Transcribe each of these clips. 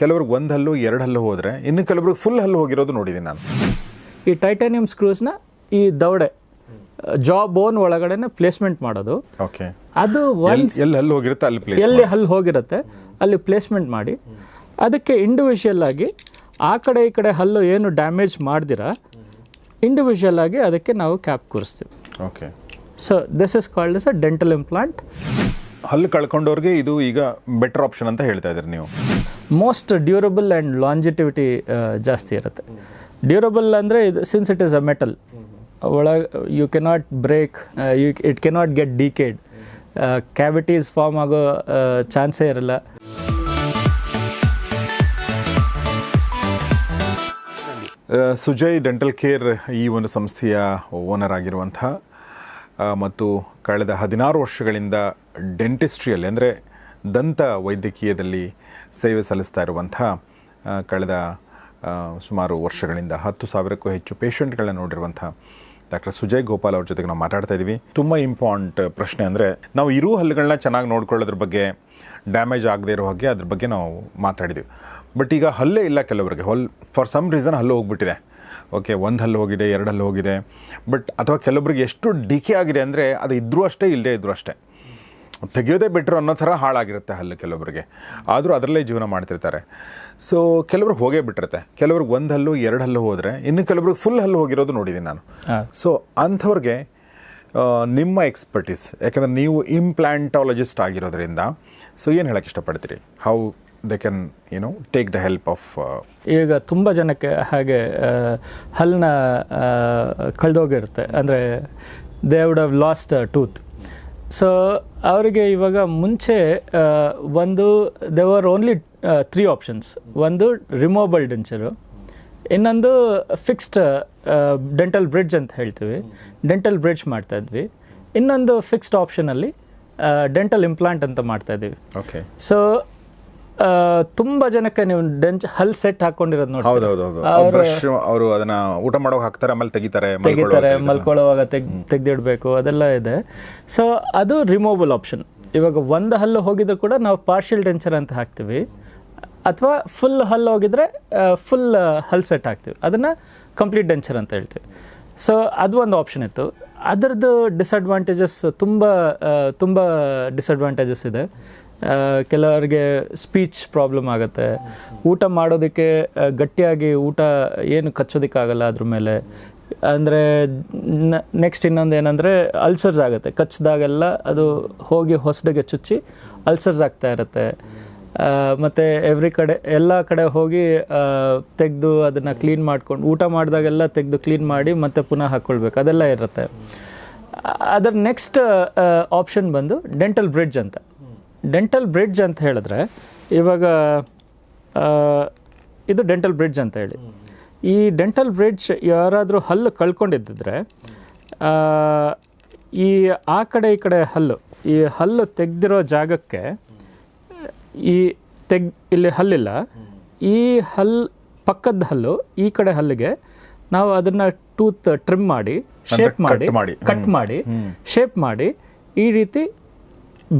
ಕೆಲವ್ರಿಗೆ ಒಂದು ಹಲ್ಲು ಎರಡು ಹಲ್ಲು ಹೋದರೆ ಇನ್ನು ಕೆಲವ್ರಿಗೆ ಫುಲ್ ಹಲ್ಲು ಹೋಗಿರೋದು ನೋಡಿದ್ದೀನಿ ನಾನು. ಈ ಟೈಟಾನಿಯಂ ಸ್ಕ್ರೂಸ್ನ ಈ ದವಡೆ ಜಾ ಬೋನ್ ಒಳಗಡೆನೆ ಪ್ಲೇಸ್ಮೆಂಟ್ ಮಾಡೋದು. ಓಕೆ ಅದು ಎಲ್ಲಿ ಎಲ್ಲಿ ಹಲ್ಲು ಹೋಗಿರುತ್ತೆ ಅಲ್ಲಿ ಪ್ಲೇಸ್ ಎಲ್ಲಿ ಹಲ್ಲು ಹೋಗಿರುತ್ತೆ ಅಲ್ಲಿ ಪ್ಲೇಸ್ಮೆಂಟ್ ಮಾಡಿ. ಅದಕ್ಕೆ ಇಂಡಿವಿಜುವಲ್ ಆಗಿ ಆ ಕಡೆ ಈ ಕಡೆ ಹಲ್ಲು ಏನು ಡ್ಯಾಮೇಜ್ ಮಾಡ್ದಿರ ಇಂಡಿವಿಜುವಲ್ ಆಗಿ ಅದಕ್ಕೆ ನಾವು cap ಕೂರಿಸ್ತೀವಿ. Okay so this is called is a dental implant ಹಲ್ಲು ಕಳ್ಕೊಂಡವ್ರಿಗೆ ಇದು ಈಗ ಬೆಟರ್ ಆಪ್ಷನ್ ಅಂತ ಹೇಳ್ತಾ ಇದ್ದೀರಿ ನೀವು. ಮೋಸ್ಟ್ ಡ್ಯೂರಬಲ್ ಆ್ಯಂಡ್ ಲಾಂಜಿಟಿವಿಟಿ ಜಾಸ್ತಿ ಇರುತ್ತೆ. ಡ್ಯೂರಬಲ್ ಅಂದರೆ ಇದು since it is a metal ಒಳಗೆ you cannot break you it cannot get decayed cavities form ಆಗೋ ಚಾನ್ಸೇ ಇರಲ್ಲ. ಸುಜಯ್ ಡೆಂಟಲ್ ಕೇರ್ ಈ ಒಂದು ಸಂಸ್ಥೆಯ ಓನರ್ ಆಗಿರುವಂಥ ಆ, ಮತ್ತು ಕಳೆದ ಹದಿನಾರು ವರ್ಷಗಳಿಂದ ಡೆಂಟಿಸ್ಟ್ರಿಯಲ್ಲಿ, ಅಂದರೆ ದಂತ ವೈದ್ಯಕೀಯದಲ್ಲಿ ಸೇವೆ ಸಲ್ಲಿಸ್ತಾ ಇರುವಂಥ ಕಳೆದ ಸುಮಾರು ವರ್ಷಗಳಿಂದ ಹತ್ತು ಸಾವಿರಕ್ಕೂ ಹೆಚ್ಚು ಪೇಷಂಟ್ಗಳನ್ನ ನೋಡಿರುವಂಥ ಡಾಕ್ಟರ್ ಸುಜಯ್ ಗೋಪಾಲ್ ಅವ್ರ ಜೊತೆಗೆ ನಾವು ಮಾತಾಡ್ತಾ ಇದ್ದೀವಿ. ತುಂಬ ಇಂಪಾರ್ಟೆಂಟ್ ಪ್ರಶ್ನೆ ಅಂದರೆ, ನಾವು ಇರೋ ಹಲ್ಲುಗಳನ್ನ ಚೆನ್ನಾಗಿ ನೋಡ್ಕೊಳ್ಳೋದ್ರ ಬಗ್ಗೆ ಡ್ಯಾಮೇಜ್ ಆಗದೆ ಇರೋ ಹಾಗೆ ಅದ್ರ ಬಗ್ಗೆ ನಾವು ಮಾತಾಡಿದ್ದೀವಿ. ಬಟ್ ಈಗ ಹಲ್ಲೇ ಇಲ್ಲ ಕೆಲವರಿಗೆ. ಹೊಲ್, ಫಾರ್ ಸಮ್ ರೀಸನ್ ಹಲ್ಲು ಹೋಗ್ಬಿಟ್ಟಿದೆ. ಓಕೆ ಒಂದು ಹಲ್ಲು ಹೋಗಿದೆ ಎರಡು ಹಲ್ಲು ಹೋಗಿದೆ. ಬಟ್ ಅಥವಾ ಕೆಲವೊಬ್ರಿಗೆ ಎಷ್ಟು ಡಿಕೆ ಆಗಿದೆ ಅಂದರೆ ಅದು ಇದ್ದರೂ ಅಷ್ಟೇ ಇಲ್ಲದೆ ಇದ್ದರೂ ಅಷ್ಟೇ. ತೆಗೆಯೋದೇ ಬಿಟ್ಟರು ಅನ್ನೋ ಥರ ಹಾಳಾಗಿರುತ್ತೆ ಹಲ್ಲು ಕೆಲವೊಬ್ರಿಗೆ. ಆದರೂ ಅದರಲ್ಲೇ ಜೀವನ ಮಾಡ್ತಿರ್ತಾರೆ. ಸೊ ಕೆಲವ್ರಿಗೆ ಹೋಗೇ ಬಿಟ್ಟಿರುತ್ತೆ. ಕೆಲವ್ರಿಗೆ ಒಂದು ಹಲ್ಲು ಎರಡು ಹಲ್ಲು ಹೋದರೆ ಇನ್ನು ಕೆಲವ್ರಿಗೆ ಫುಲ್ ಹಲ್ಲು ಹೋಗಿರೋದು ನೋಡಿದ್ದೀನಿ ನಾನು. ಸೊ ಅಂಥವ್ರಿಗೆ ನಿಮ್ಮ ಎಕ್ಸ್ಪರ್ಟೀಸ್ ಯಾಕಂದರೆ ನೀವು ಇಂಪ್ಲಾಂಟಾಲಜಿಸ್ಟ್ ಆಗಿರೋದ್ರಿಂದ ಸೊ ಏನು ಹೇಳೋಕ್ಕೆ ಇಷ್ಟಪಡ್ತೀರಿ? How they can you know take the help of ಈಗ ತುಂಬ ಜನಕ್ಕೆ ಹಾಗೆ ಹಲ್ಲನ್ನ ಕಳೆದೋಗಿರುತ್ತೆ. ಅಂದರೆ they would have lost tooth so ಅವರಿಗೆ ಇವಾಗ ಮುಂಚೆ ಒಂದು they are only three options ಒಂದು ರಿಮೂವಬಲ್ ಡೆಂಚರು ಇನ್ನೊಂದು ಫಿಕ್ಸ್ಡ್ ಡೆಂಟಲ್ ಬ್ರಿಡ್ಜ್ ಅಂತ ಹೇಳ್ತೀವಿ. ಡೆಂಟಲ್ ಬ್ರಿಡ್ಜ್ ಮಾಡ್ತಾಯಿದ್ವಿ ಇನ್ನೊಂದು ಫಿಕ್ಸ್ಡ್ ಆಪ್ಷನಲ್ಲಿ ಡೆಂಟಲ್ ಇಂಪ್ಲಾಂಟ್ ಅಂತ ಮಾಡ್ತಾ ಇದ್ದೀವಿ ಓಕೆ ಸೊ ತುಂಬ ಜನಕ್ಕೆ ನೀವು ಡೆಂಚ್ ಹಲ್ ಸೆಟ್ ಹಾಕೊಂಡಿರೋದು ನೋಡಿ ಅವರು ಅದನ್ನ ಊಟ ಮಾಡೋಕೆ ಹಾಕ್ತಾರೆ ಆಮೇಲೆ ತೆಗಿತಾರೆ ತೆಗಿತಾರೆ ಮಲ್ಕೊಳ್ಳೋವಾಗ ತೆಗ್ ತೆಗೆದಿಡಬೇಕು ಅದೆಲ್ಲ ಇದೆ. ಸೊ ಅದು ರಿಮೂವಬಲ್ ಆಪ್ಷನ್ ಇವಾಗ ಒಂದು ಹಲ್ಲು ಹೋಗಿದ್ರು ಕೂಡ ನಾವು ಪಾರ್ಷಿಯಲ್ ಡೆಂಚರ್ ಅಂತ ಹಾಕ್ತೀವಿ. ಅಥವಾ ಫುಲ್ ಹಲ್ಲು ಹೋಗಿದ್ರೆ ಫುಲ್ ಹಲ್ ಸೆಟ್ ಹಾಕ್ತೀವಿ. ಅದನ್ನು ಕಂಪ್ಲೀಟ್ ಡೆಂಚರ್ ಅಂತ ಹೇಳ್ತೀವಿ. ಸೊ ಅದು ಒಂದು ಆಪ್ಷನ್ ಇತ್ತು. ಅದರದ್ದು ಡಿಸಡ್ವಾಂಟೇಜಸ್ ತುಂಬ ತುಂಬ ಡಿಸಡ್ವಾಂಟೇಜಸ್ ಇದೆ. ಕೆಲವರಿಗೆ ಸ್ಪೀಚ್ ಪ್ರಾಬ್ಲಮ್ ಆಗುತ್ತೆ. ಊಟ ಮಾಡೋದಕ್ಕೆ ಗಟ್ಟಿಯಾಗಿ ಊಟ ಏನು ಕಚ್ಚೋದಕ್ಕಾಗಲ್ಲ ಅದ್ರ ಮೇಲೆ. ಅಂದರೆ ನೆಕ್ಸ್ಟ್ ಇನ್ನೊಂದು ಏನಂದರೆ ಅಲ್ಸರ್ಸ್ ಆಗುತ್ತೆ. ಕಚ್ಚಿದಾಗೆಲ್ಲ ಅದು ಹೋಗಿ ಹೊಸಡಿಗೆ ಚುಚ್ಚಿ ಅಲ್ಸರ್ಸ್ ಆಗ್ತಾ ಇರುತ್ತೆ. ಮತ್ತು ಎವ್ರಿ ಕಡೆ, ಎಲ್ಲ ಕಡೆ ಹೋಗಿ ತೆಗೆದು ಅದನ್ನು ಕ್ಲೀನ್ ಮಾಡ್ಕೊಂಡು, ಊಟ ಮಾಡಿದಾಗೆಲ್ಲ ತೆಗೆದು ಕ್ಲೀನ್ ಮಾಡಿ ಮತ್ತೆ ಪುನಃ ಹಾಕ್ಕೊಳ್ಬೇಕು ಅದೆಲ್ಲ ಇರುತ್ತೆ. ಅದರ ನೆಕ್ಸ್ಟ್ ಆಪ್ಷನ್ ಬಂದು ಡೆಂಟಲ್ ಬ್ರಿಡ್ಜ್ ಅಂತ. ಡೆಂಟಲ್ ಬ್ರಿಡ್ಜ್ ಅಂತ ಹೇಳಿದ್ರೆ, ಇವಾಗ ಇದು ಡೆಂಟಲ್ ಬ್ರಿಡ್ಜ್ ಅಂತ ಹೇಳಿ. ಈ ಡೆಂಟಲ್ ಬ್ರಿಡ್ಜ್ ಯಾರಾದರೂ ಹಲ್ಲು ಕಳ್ಕೊಂಡಿದ್ದಿದ್ರೆ ಈ ಆ ಕಡೆ ಈ ಕಡೆ ಹಲ್ಲು, ಈ ಹಲ್ಲು ತೆಗೆದಿರೋ ಜಾಗಕ್ಕೆ ಈ ತೆಗ್ ಇಲ್ಲಿ ಹಲ್ಲಿಲ್ಲ. ಈ ಹಲ್ ಪಕ್ಕದ ಹಲ್ಲು ಈ ಕಡೆ ಹಲ್ಲಿಗೆ ನಾವು ಅದನ್ನ ಟೂತ್ ಟ್ರಿಮ್ ಮಾಡಿ ಶೇಪ್ ಮಾಡಿ. ಕಟ್ ಮಾಡಿ ಶೇಪ್ ಮಾಡಿ ಈ ರೀತಿ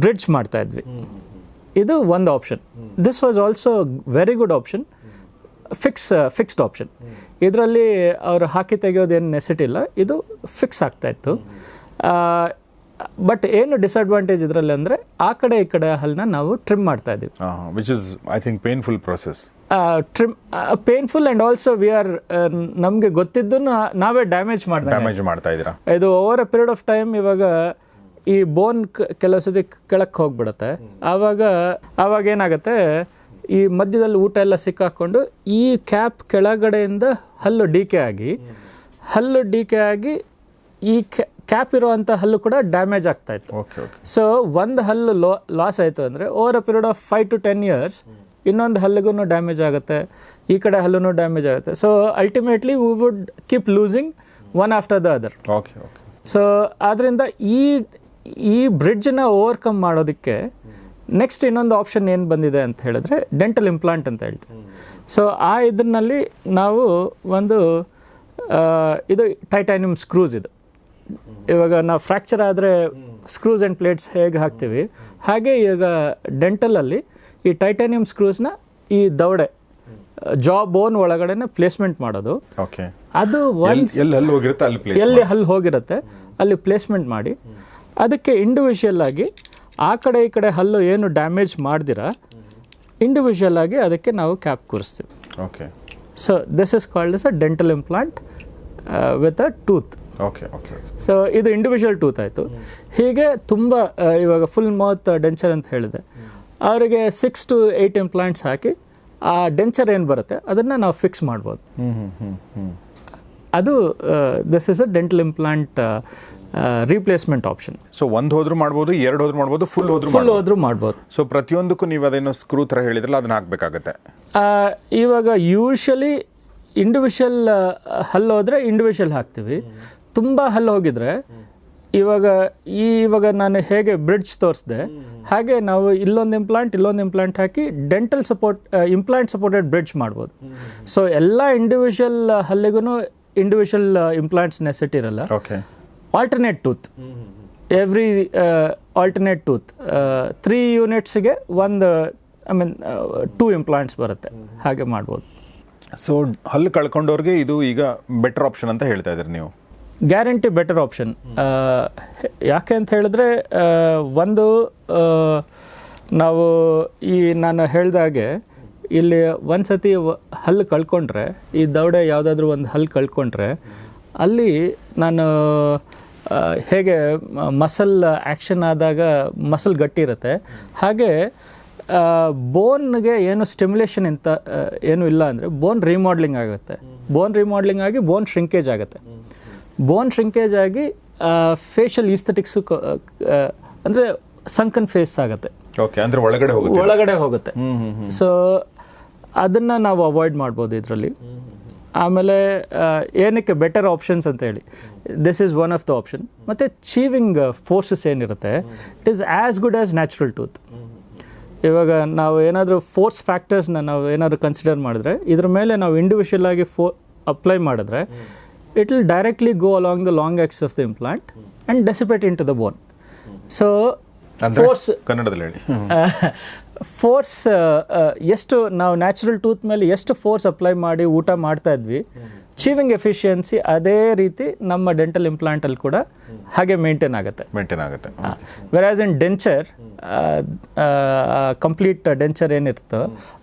ಬ್ರಿಡ್ಜ್ ಮಾಡ್ತಾ ಇದ್ವಿ. ಇದು ಒಂದು option. This was also very good option fix fixed option ಇದರಲ್ಲಿ ಅವರು ಹಾಕಿ ತೆಗೆಯೋದೇನು ನೆಸಿಟಿಲ್ಲ ಇದು ಫಿಕ್ಸ್ ಆಗ್ತಾ ಇತ್ತು. ಬಟ್ ಏನು ಡಿಸ್ಅಡ್ವಾಂಟೇಜ್ ಇದರಲ್ಲಿ ಅಂದರೆ ಆ ಕಡೆ ಈ ಕಡೆ ಹಲ್ಲನ್ನ ನಾವು ಟ್ರಿಮ್ ಮಾಡ್ತಾ ಇದ್ದೀವಿ. Which is I think painful process trim painful and also we are ನಮಗೆ ಗೊತ್ತಿದ್ದನ್ನು ನಾವೇ ಡ್ಯಾಮೇಜ್ ಮಾಡ್ದಂಗೆ. ಡ್ಯಾಮೇಜ್ ಮಾಡ್ತಾ ಇದ್ದೀರಾ? ಇದು over a period of time ಇವಾಗ ಈ ಬೋನ್ ಕೆಲವು ಸತಿ ಕೆಳಕ್ಕೆ ಹೋಗ್ಬಿಡುತ್ತೆ. ಆವಾಗ ಆವಾಗ ಏನಾಗುತ್ತೆ ಈ ಮಧ್ಯದಲ್ಲಿ ಊಟ ಎಲ್ಲ ಸಿಕ್ಕಾಕೊಂಡು ಈ ಕ್ಯಾಪ್ ಕೆಳಗಡೆಯಿಂದ ಹಲ್ಲು ಡಿಕೆ ಆಗಿ ಹಲ್ಲು ಡಿಕೆ ಆಗಿ ಈ ಕ್ಯಾಪ್ ಇರುವಂಥ ಹಲ್ಲು ಕೂಡ ಡ್ಯಾಮೇಜ್ ಆಗ್ತಾ ಇತ್ತು. ಸೊ ಒಂದು ಹಲ್ಲು ಲೋ ಲಾಸ್ ಆಯಿತು ಅಂದರೆ over a period of five to ten years ಇನ್ನೊಂದು ಹಲ್ಲಿಗೂ ಡ್ಯಾಮೇಜ್ ಆಗುತ್ತೆ ಈ ಕಡೆ ಹಲ್ಲೂ ಡ್ಯಾಮೇಜ್ ಆಗುತ್ತೆ. So ultimately we would keep losing one after the other okay okay so ಆದ್ದರಿಂದ ಈ ಈ ಬ್ರಿಡ್ಜನ್ನ ಓವರ್ಕಮ್ ಮಾಡೋದಕ್ಕೆ ನೆಕ್ಸ್ಟ್ ಇನ್ನೊಂದು ಆಪ್ಷನ್ ಏನು ಬಂದಿದೆ ಅಂತ ಹೇಳಿದ್ರೆ ಡೆಂಟಲ್ ಇಂಪ್ಲಾಂಟ್ ಅಂತ ಹೇಳ್ತೀವಿ. ಸೊ ಆ ಇದರಲ್ಲಿ ನಾವು ಒಂದು ಇದು ಟೈಟಾನಿಯಂ ಸ್ಕ್ರೂಸ್ ಇದು. ಇವಾಗ ನಾವು ಫ್ರ್ಯಾಕ್ಚರ್ ಆದರೆ ಸ್ಕ್ರೂಸ್ ಆ್ಯಂಡ್ ಪ್ಲೇಟ್ಸ್ ಹೇಗೆ ಹಾಕ್ತೀವಿ? ಹಾಗೆ ಈಗ ಡೆಂಟಲಲ್ಲಿ ಈ ಟೈಟಾನಿಯಂ ಸ್ಕ್ರೂಸ್ನ ಈ ದವಡೆ ಜಾ ಬೋನ್ ಒಳಗಡೆನೆ ಪ್ಲೇಸ್ಮೆಂಟ್ ಮಾಡೋದು. ಓಕೆ. ಅದು ಒನ್ಸ್ ಎಲ್ಲಿ ಹಲ್ಲು ಹೋಗಿರುತ್ತೆ ಅಲ್ಲಿ ಪ್ಲೇಸ್ ಎಲ್ಲಿ ಹಲ್ಲು ಹೋಗಿರುತ್ತೆ ಅಲ್ಲಿ ಪ್ಲೇಸ್ಮೆಂಟ್ ಮಾಡಿ. ಅದಕ್ಕೆ ಇಂಡಿವಿಜುವಲ್ ಆಗಿ ಆ ಕಡೆ ಈ ಕಡೆ ಹಲ್ಲು ಏನು ಡ್ಯಾಮೇಜ್ ಮಾಡ್ದಿರ ಇಂಡಿವಿಜುವಲ್ ಆಗಿ ಅದಕ್ಕೆ ನಾವು cap ಕೂರಿಸ್ತೀವಿ. Okay. So this is called is a dental implant with a tooth okay okay so ಇದು ಇಂಡಿವಿಜುವಲ್ ಟೂತ್ ಆಯಿತು. ಹೀಗೆ ತುಂಬ ಇವಾಗ ಫುಲ್ ಮೌತ್ ಡೆಂಚರ್ ಅಂತ ಹೇಳಿದೆ. ಅವರಿಗೆ ಸಿಕ್ಸ್ ಟು ಏಯ್ಟ್ ಇಂಪ್ಲಾಂಟ್ಸ್ ಹಾಕಿ ಆ ಡೆಂಚರ್ ಏನು ಬರುತ್ತೆ ಅದನ್ನು ನಾವು ಫಿಕ್ಸ್ ಮಾಡ್ಬೋದು. ಅದು this is a dental implant replacement option so ಒಂದು ಹೋದ್ರೂ ಮಾಡ್ಬೋದು ಎರಡು ಹೋದ್ರೂ ಮಾಡ್ಬೋದು ಫುಲ್ ಹೋದ್ರೂ ಫುಲ್ ಹೋದ್ರೂ ಮಾಡ್ಬೋದು. ಸೊ ಪ್ರತಿಯೊಂದಕ್ಕೂ ನೀವು ಅದೇನೋ ಸ್ಕ್ರೂ ಥರ ಹೇಳಿದ್ರಲ್ಲ ಅದನ್ನ ಹಾಕಬೇಕಾಗತ್ತೆ. ಇವಾಗ ಯೂಶಲಿ ಇಂಡಿವಿಜುವಲ್ ಹಲ್ಲೋದ್ರೆ ಇಂಡಿವಿಜುವಲ್ ಹಾಕ್ತೀವಿ. ತುಂಬ ಹಲ್ಲು ಹೋಗಿದ್ರೆ ಇವಾಗ ಈ ಇವಾಗ ನಾನು ಹೇಗೆ ಬ್ರಿಡ್ಜ್ ತೋರಿಸಿದೆ ಹಾಗೆ ನಾವು ಇಲ್ಲೊಂದು ಇಂಪ್ಲಾಂಟ್ ಇಲ್ಲೊಂದು ಇಂಪ್ಲಾಂಟ್ ಹಾಕಿ dental support implant supported bridge ಮಾಡ್ಬೋದು. ಸೊ ಎಲ್ಲ ಇಂಡಿವಿಜುವಲ್ ಹಲ್ಲಿಗೂ ಇಂಡಿವಿಜುವಲ್ ಇಂಪ್ಲಾಂಟ್ಸ್ ನೆಸೆಟ್ ಇರಲ್ಲ. Okay alternate tooth every alternate tooth three ಯೂನಿಟ್ಸ್ಗೆ ಒಂದು ಐ ಮೀನ್ ಟೂ ಇಂಪ್ಲಾಂಟ್ಸ್ ಬರುತ್ತೆ. ಹಾಗೆ ಮಾಡ್ಬೋದು. ಸೊ ಹಲ್ಲು ಕಳ್ಕೊಂಡವ್ರಿಗೆ ಇದು ಈಗ ಬೆಟರ್ ಆಪ್ಷನ್ ಅಂತ ಹೇಳ್ತಾ ಇದ್ದೀರಿ ನೀವು? Guarantee better option. ಯಾಕೆ ಅಂತ ಹೇಳಿದ್ರೆ ಒಂದು ನಾವು ಈ ನಾನು ಹೇಳ್ದಾಗೆ ಇಲ್ಲಿ ಒಂದು ಸತಿ ಹಲ್ಲು ಕಳ್ಕೊಂಡ್ರೆ, ಈ ದೌಡೆ ಯಾವುದಾದ್ರೂ ಒಂದು ಹಲ್ಲು ಕಳ್ಕೊಂಡ್ರೆ, ಅಲ್ಲಿ ನಾನು ಹೇಗೆ ಮಸಲ್ ಆ್ಯಕ್ಷನ್ ಆದಾಗ ಮಸಲ್ ಗಟ್ಟಿ ಇರುತ್ತೆ. ಹಾಗೆ ಬೋನ್ಗೆ ಏನು ಸ್ಟಿಮ್ಯುಲೇಷನ್ ಇಂತ ಏನು ಇಲ್ಲ ಅಂದರೆ, ಬೋನ್ ರಿಮಾಡ್ಲಿಂಗ್ ಆಗುತ್ತೆ. ಬೋನ್ ರಿಮಾಡ್ಲಿಂಗ್ ಆಗಿ ಬೋನ್ ಶ್ರಿಂಕೇಜ್ ಆಗುತ್ತೆ. ಬೋನ್ ಶ್ರಿಂಕೇಜ್ ಆಗಿ ಫೇಶಿಯಲ್ ಈಸ್ಥೆಟಿಕ್ಸು ಅಂದರೆ ಸಂಕನ್ ಫೇಸ್ ಆಗುತ್ತೆ. ಓಕೆ ಅಂದರೆ ಒಳಗಡೆ ಹೋಗುತ್ತೆ. ಒಳಗಡೆ ಹೋಗುತ್ತೆ. ಸೊ ಅದನ್ನು ನಾವು ಅವಾಯ್ಡ್ ಮಾಡ್ಬೋದು ಇದರಲ್ಲಿ. ಆಮೇಲೆ ಏನಕ್ಕೆ ಬೆಟರ್ ಆಪ್ಷನ್ಸ್ ಅಂತ ಹೇಳಿ. This is one of the option ಮತ್ತು ಚೀವಿಂಗ್ ಫೋರ್ಸಸ್ ಏನಿರುತ್ತೆ it is as good as natural tooth ಇವಾಗ ನಾವು ಏನಾದರೂ ಫೋರ್ಸ್ ಫ್ಯಾಕ್ಟರ್ಸ್ನ ನಾವು ಏನಾದರೂ ಕನ್ಸಿಡರ್ ಮಾಡಿದ್ರೆ ಇದ್ರ ಮೇಲೆ ನಾವು ಇಂಡಿವಿಜುವಲ್ ಆಗಿ ಫೋ ಅಪ್ಲೈ ಮಾಡಿದ್ರೆ it will directly go along the long axis of the implant and dissipate into the bone so force ಕನ್ನಡದಲ್ಲಿ ಹೇಳಿ. ಫೋರ್ಸ್ ಎಷ್ಟು ನಾವು ನ್ಯಾಚುರಲ್ ಟೂತ್ ಮೇಲೆ ಎಷ್ಟು ಫೋರ್ಸ್ ಅಪ್ಲೈ ಮಾಡಿ ಊಟ ಮಾಡ್ತಾ ಇದ್ವಿ ಚೀವಿಂಗ್ ಎಫಿಷಿಯನ್ಸಿ ಅದೇ ರೀತಿ ನಮ್ಮ ಡೆಂಟಲ್ ಇಂಪ್ಲಾಂಟಲ್ಲಿ ಕೂಡ ಹಾಗೆ ಮೇಂಟೈನ್ ಆಗುತ್ತೆ. ಮೇಂಟೈನ್ ಆಗುತ್ತೆ. Whereas in denture complete denture ಏನಿರುತ್ತೋ